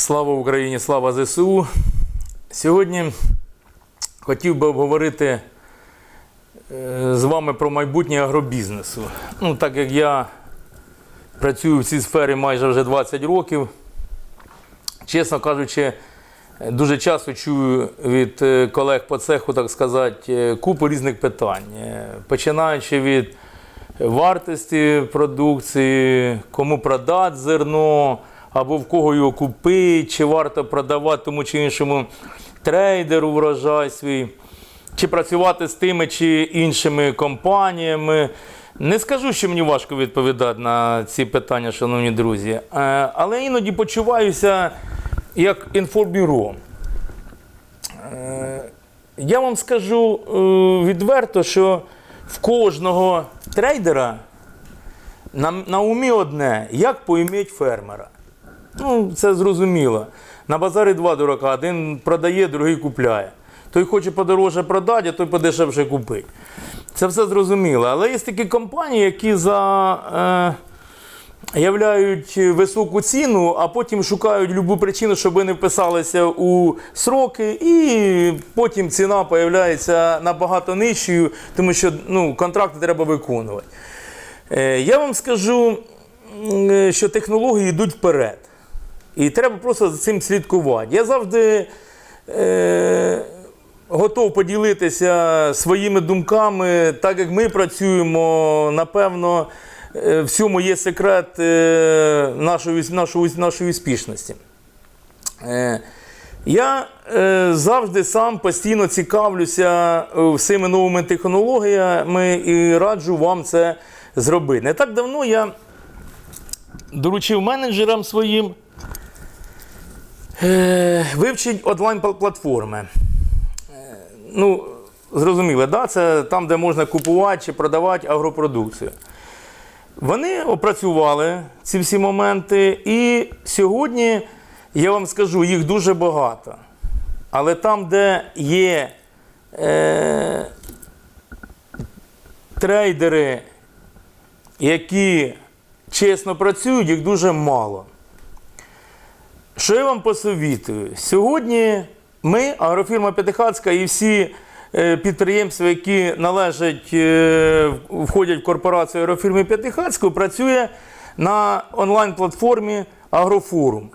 Слава Україні, слава ЗСУ. Сьогодні хотів би обговорити е, з вами про майбутнє агробізнесу. Ну, так як я працюю в цій сфері майже вже 20 років, чесно кажучи, дуже часто чую від е, колег по цеху, так сказати, е, купу різних питань, починаючи від вартості продукції, кому продати зерно, або в кого його купити, чи варто продавати тому чи іншому трейдеру врожай свій, чи працювати з тими чи іншими компаніями. Не скажу, що мені важко відповідати на ці питання, шановні друзі, Е, але іноді почуваюся як інформбюро. Е, Я вам скажу е, відверто, що в кожного трейдера на, на умі одне, як поіміть фермера. Ну, це зрозуміло. На базарі два дурака, один продає, другий купляє. Той хоче подорожче продати, а той подешевше купити. Це все зрозуміло. Але є такі компанії, які за. Е, являють високу ціну, а потім шукають любу причину, щоб ви не вписалися у сроки, і потім ціна появляється набагато нижчою, тому що ну, контракти треба виконувати. Е, Я вам скажу, е, що технології йдуть вперед. І треба просто за цим слідкувати. Я завжди е, готов поділитися своїми думками, так як ми працюємо, напевно, е, в цьому є секрет е, нашої, нашої, нашої успішності. Е, Я е, завжди сам постійно цікавлюся е, всіми новими технологіями і раджу вам це зробити. Не так давно я доручив менеджерам своїм е, онлайн-платформи. Е, Ну, зрозуміло, да? це там, де можна купувати чи продавати агропродукцію. Вони опрацювали ці всі моменти, і сьогодні я вам скажу, їх дуже багато. Але там, де є е, трейдери, які чесно працюють, їх дуже мало. Що я вам посовітую? Сьогодні ми, агрофірма П'ятихатська і всі е, підприємства, які належать, е, входять в корпорацію агрофірми П'ятихатської, працює на онлайн-платформі Агрофорум.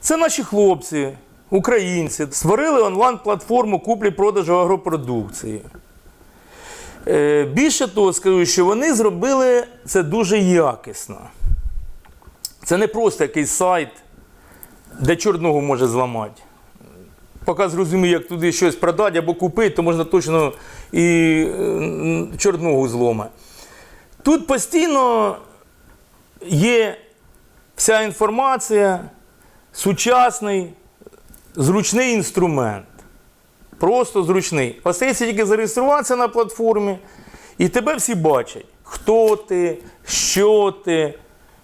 Це наші хлопці, українці, створили онлайн-платформу куплі-продажу агропродукції. Е, Більше того, скажу, що вони зробили це дуже якісно. Це не просто якийсь сайт, де чорного може зламати. Поки зрозумію, як туди щось продати або купити, то можна точно і е, чорного злома. Тут постійно є вся інформація, сучасний, зручний інструмент. Просто зручний. Остається тільки зареєструватися на платформі, і тебе всі бачать, хто ти, що ти,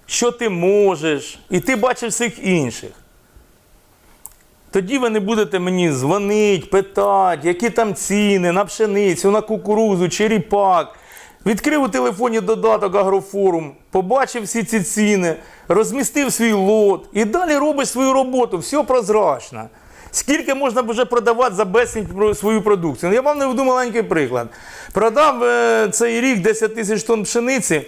що ти можеш, і ти бачиш всіх інших. Тоді ви не будете мені дзвонити, питати, які там ціни на пшеницю, на кукурузу, черіпак. Відкрив у телефоні додаток Агрофорум, побачив всі ці ціни, розмістив свій лот і далі робиш свою роботу, все прозрачно. Скільки можна вже продавати за безцінь свою продукцію? Ну, я вам наведу маленький приклад. Продав е, цей рік 10 тисяч тонн пшениці.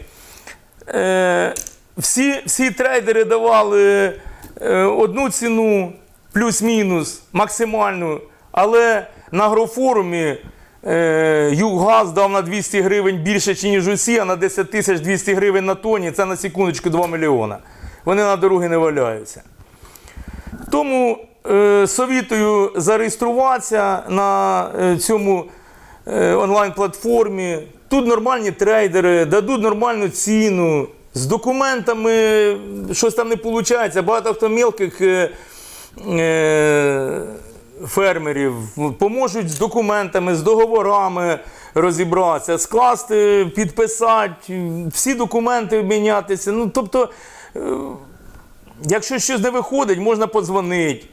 Е, всі, всі трейдери давали е, одну ціну плюс-мінус максимальну, але на агрофорумі е, Юггаз дав на 200 гривень більше, ніж усі, а на 10 тисяч 200 гривень на тоні це на секундочку 2 мільйона. Вони на дороги не валяються. Тому е, совітую зареєструватися на е, цьому е, онлайн-платформі. Тут нормальні трейдери, дадуть нормальну ціну. З документами щось там не виходить. Багато хто мілких е, фермерів поможуть з документами, з договорами розібратися, скласти, підписати, всі документи обмінятися. Ну, тобто, е, Якщо щось не виходить, можна подзвонити.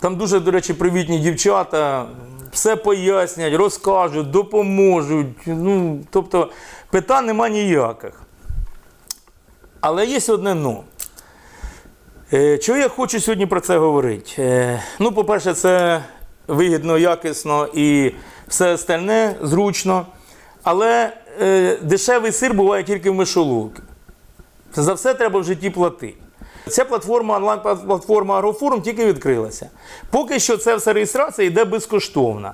Там дуже, до речі, привітні дівчата, все пояснять, розкажуть, допоможуть. Ну, тобто питань нема ніяких. Але є одне но. Е, Чого я хочу сьогодні про це говорити? Е, Ну, по-перше, це вигідно, якісно і все остальне зручно. Але е, дешевий сир буває тільки в мишоловці. За все треба в житті платити. Ця платформа, онлайн-платформа Агрофорум тільки відкрилася. Поки що це все реєстрація йде безкоштовна.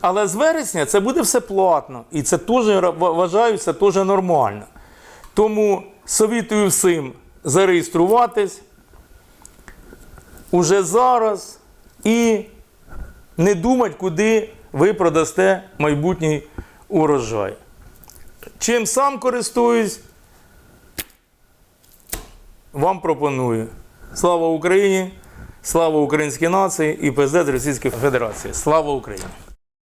Але з вересня це буде все платно. І це теж вважаю, це теж нормально. Тому совітую всім зареєструватись уже зараз і не думати, куди ви продасте майбутній урожай. Чим сам користуюсь, вам пропоную. Слава Україні! Слава українській нації і ПЗ Російської Федерації. Слава Україні!